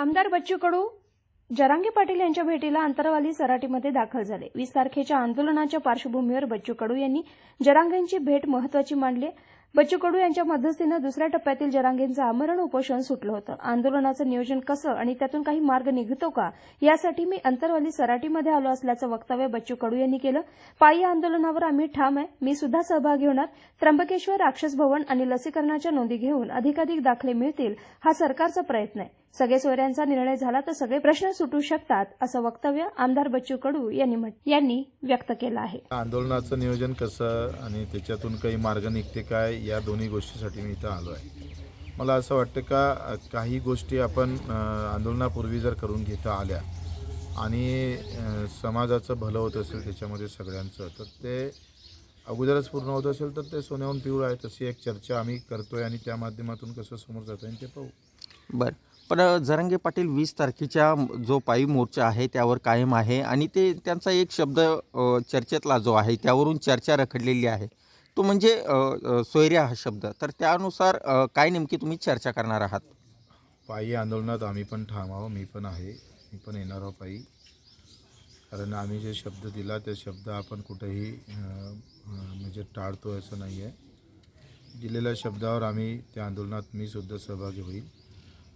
आमदार बच्चू कडू जरांगे पाटील यांच्या भेटीला अंतरवाली सराटीमध्ये दाखल झाले. वीस तारखेच्या आंदोलनाच्या पार्श्वभूमीवर बच्चू कडू यांनी जरांगेंची भेट महत्वाची मानली बच्चू कडू यांच्या मध्यस्थीनं दुसऱ्या टप्प्यातील जरांगींचं आमरण उपोषण सुटलं होतं. आंदोलनाचं नियोजन कसं आणि त्यातून काही मार्ग निघतो का? यासाठी मी अंतरवाली सराटीमध्ये आलो असल्याचं वक्तव्य बच्चू कडू यांनी केलं. पायी आंदोलनावर आम्ही ठाम आहे. मी सुद्धा सहभागी होणार. त्र्यंबकेश्वर राक्षस भवन आणि लसीकरणाच्या नोंदी घेऊन अधिकाधिक दाखले मिळतील हा सरकारचा प्रयत्न आहे. सगळे सोयऱ्यांचा निर्णय झाला तर सगळे प्रश्न सुटू शकतात असं वक्तव्य आमदार बच्चू कडू यांनी यांनी व्यक्त केलं आहे. आंदोलनाचं नियोजन कसं आणि त्याच्यातून काही मार्ग निघते काय या दोन्ही गोष्टीसाठी मी इथं आलो आहे. मला असं वाटतं का काही गोष्टी आपण आंदोलनापूर्वी जर करून घेता आल्या आणि समाजाचं भलं होत असेल त्याच्यामध्ये सगळ्यांचं तर ते अगोदरच पूर्ण होत असेल तर ते सोन्याहून पिवळं आहे तशी एक चर्चा आम्ही करतोय आणि त्या माध्यमातून कसं समोर जाता आहे ते पाहू. बर. पण जरंगे पाटील वीस तारखेच्या जो पायी मोर्चा आहे त्यावर कायम आहे आणि ते त्यांचा एक शब्द चर्चेतला जो आहे त्यावरून चर्चा रखडलेली आहे. तो म्हणजे सोयऱ्या हा शब्द. तर त्यानुसार काय नेमकी तुम्ही चर्चा करणार आहात? पायी आंदोलनात आम्ही पण ठाम मी पण आहे. मी पण येणार आहो पायी. कारण आम्ही जे शब्द दिला ते शब्द आपण कुठेही म्हणजे टाळतो असं नाही आहे दिलेल्या शब्दावर आम्ही त्या आंदोलनात मी सुद्धा सहभागी होईल.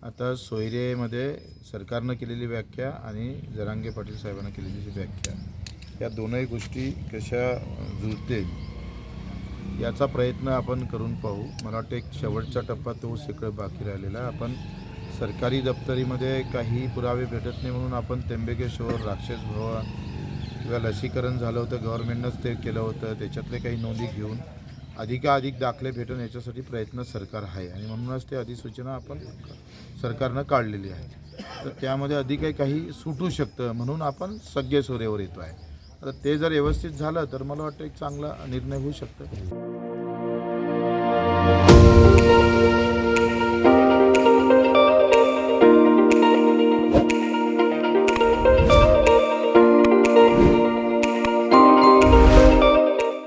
आता सोयरेमध्ये सरकारनं केलेली व्याख्या आणि जरांगे पाटील साहेबांना केलेली जी व्याख्या या दोनही गोष्टी कशा जुळतील याचा प्रयत्न आपण करून पाहू. मला वाटतं एक शेवटचा टप्पा तो सगळं बाकी राहिलेला आपण सरकारी दप्तरीमध्ये काही पुरावे भेटत नाही म्हणून आपण त्र्यंबकेश्वर राक्षस भवन किंवा लसीकरण झालं होतं गव्हर्नमेंटनंच ते केलं होतं त्याच्यातले काही नोंदी घेऊन अधिकाधिक दाखले भेटून याच्यासाठी प्रयत्न सरकार आहे. आणि म्हणूनच ते अधिसूचना आपण सरकारनं काढलेली आहे. तर त्यामध्ये अधिक काही सुटू शकतं म्हणून आपण सगळे सोरेवर येतो आहे. आता ते जर व्यवस्थित झालं तर मला वाटतं एक चांगला निर्णय होऊ शकतो.